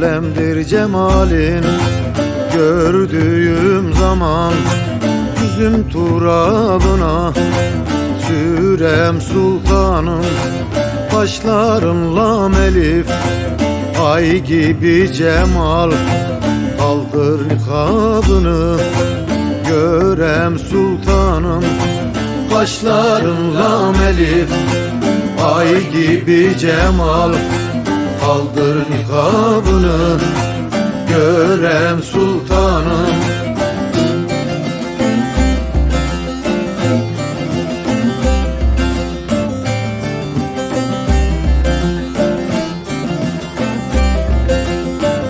bir cemalin Gördüğüm zaman Yüzüm turabına Sürem sultanım Başlarımla melif Ay gibi cemal Kaldır nikabını Görem sultanım Kaşlarınla melif Ay gibi cemal Kaldır nikabını Görem sultanım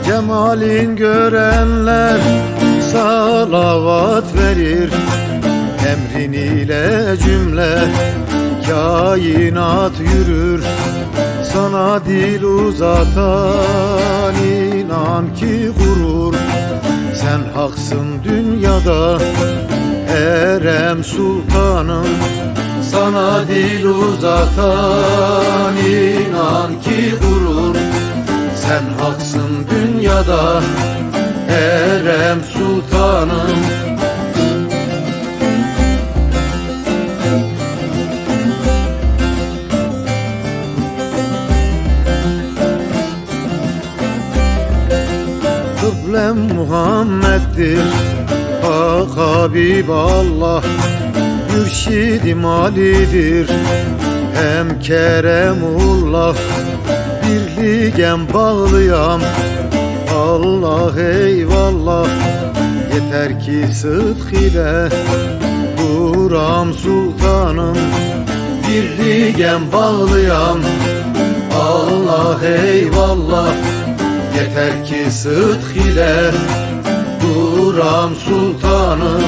Cemalin görenler salavat verir Emrin ile cümle kainat yürür Sana dil uzatan inan ki gurur. Sen haksın dünyada Erem sultanım. Sana dil uzatan inan ki gurur. Sen haksın dünyada Erem sultanım Kıblem Muhammed'dir. Hak Habib Allah Mürşidim Ali'dir. Hem Keremullah Birliğen bağlayan Allah eyvallah. Yeter ki sıdk ile Duram sultanım Birliğen bağlayan Allah eyvallah Yeter ki sıdk ile Duram sultanım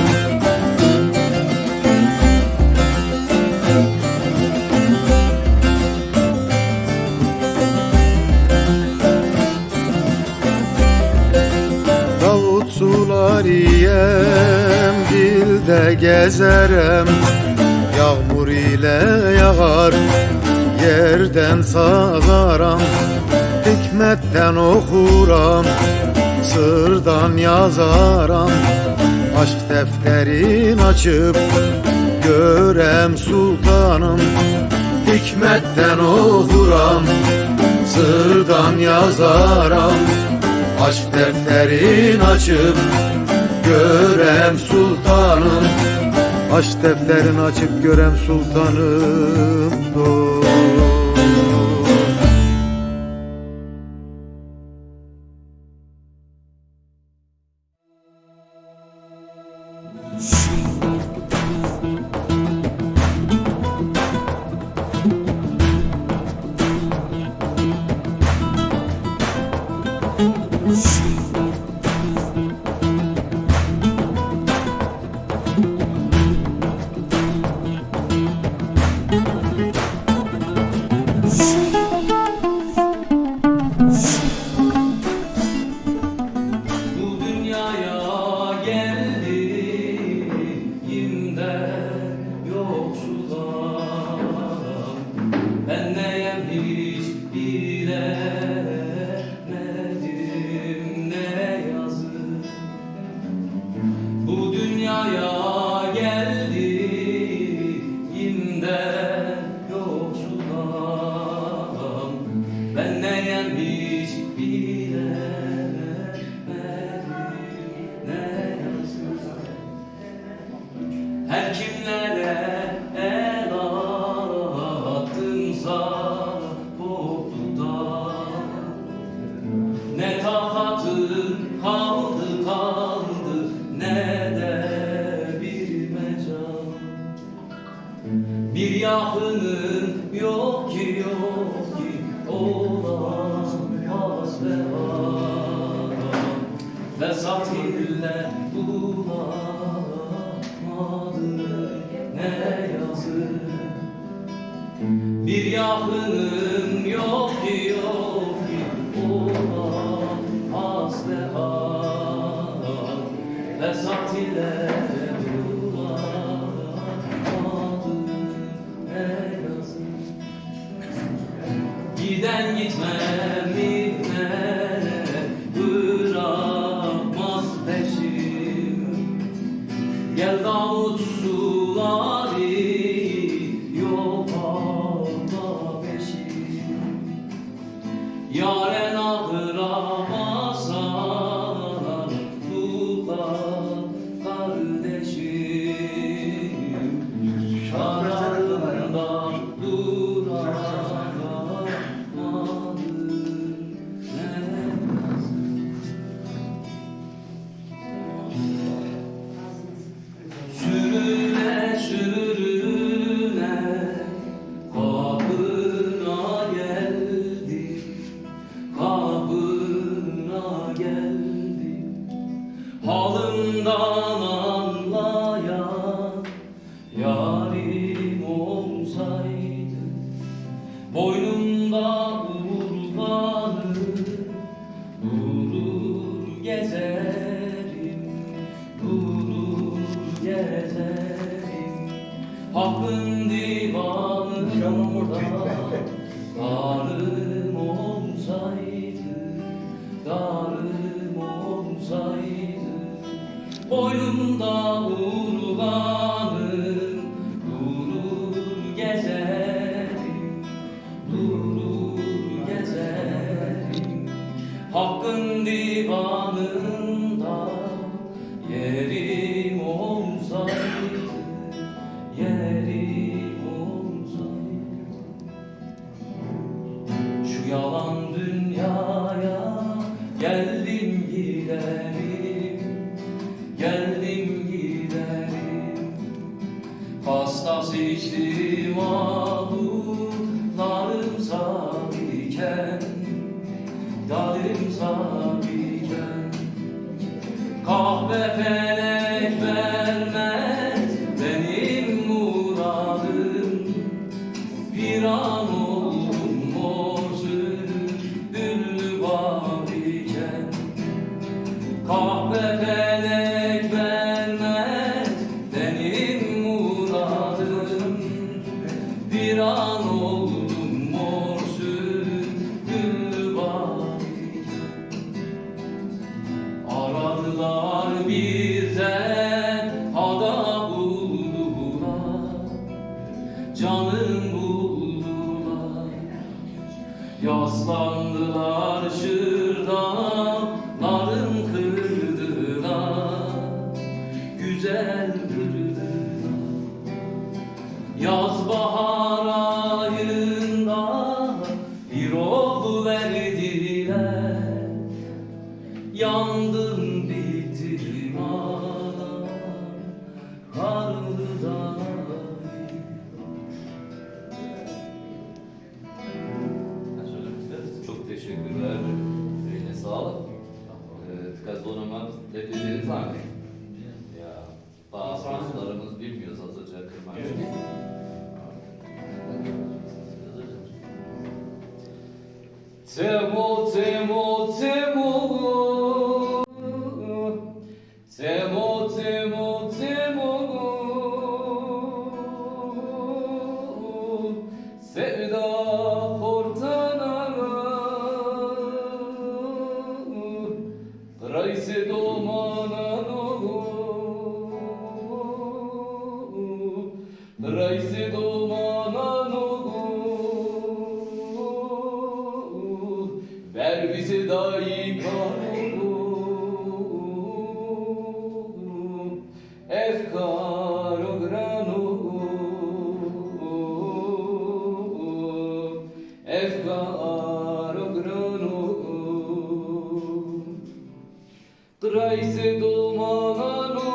Davut sulariyem dilde gezerem Yağmur ile yağar yerden sağaram Hikmetten okuram sırdan yazaram. Aşk defterin açıp görem sultanım. Hikmetten okuram sırdan yazaram. Aşk defterin açıp görem sultanım. Aşk defterin açıp görem sultanım. Dost. 谢。Hiç bilemedim. Ne kimlere el attımsa korkudan. Ne tahatım kaldı kaldı ne de bir mecal Bir yakının yok ki yok ki var Fesat ile bulamadı ne yazık Bir yakının yok ki yok ki olamaz ve Fesat Giden gitmem gitmez Bırakmaz peşim. Gel Davut suları Yok Allah peşim. Yaren Halımdan anlayan yarim olsaydı Boynumda urbanı durur gezerim Durur gezerim. Hakkın divanında Darım olsaydı Darım olsaydı Boynumda urganım Durur gezerim Durur gezerim. Hakkın divanında Yerim olsaydı Yerim olsaydı. Şu yalan Hastası içtim ahlarım sabiken Dalim sabiken Kahve felek vermez benim muradım Bir an oldum mor güllü babiken Kahve bazı dostlarımız bilmiyor hızlıca kırmak. Temo, temo, temo. Temo, temo, temo. Sevda portana. Efkar o grano Efkar o grano Traise domana no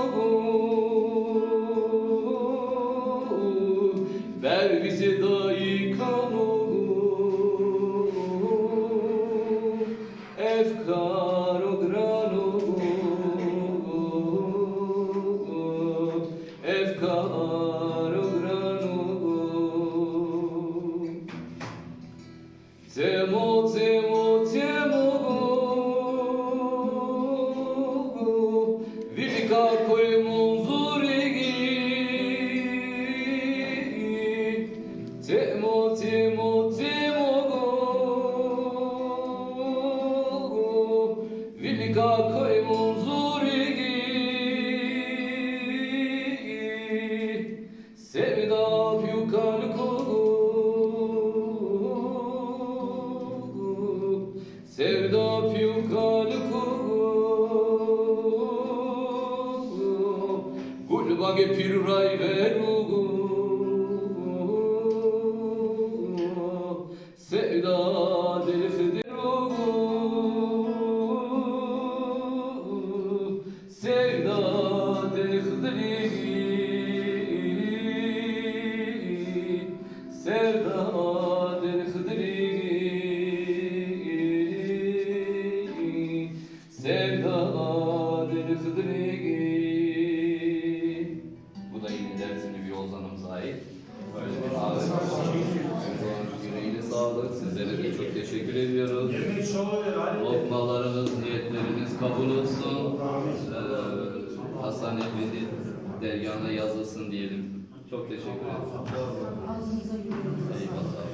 Sevda yukarı kolu Sevda yukarı kolu Gulbage pir rayve ait. Yüreğine sağlık. Sizlere de çok teşekkür ediyoruz. Lokmalarınız, niyetleriniz kabul olsun. Ee, Hasan Efendi dergahına yazılsın diyelim. Çok teşekkür ederim. Eyvallah.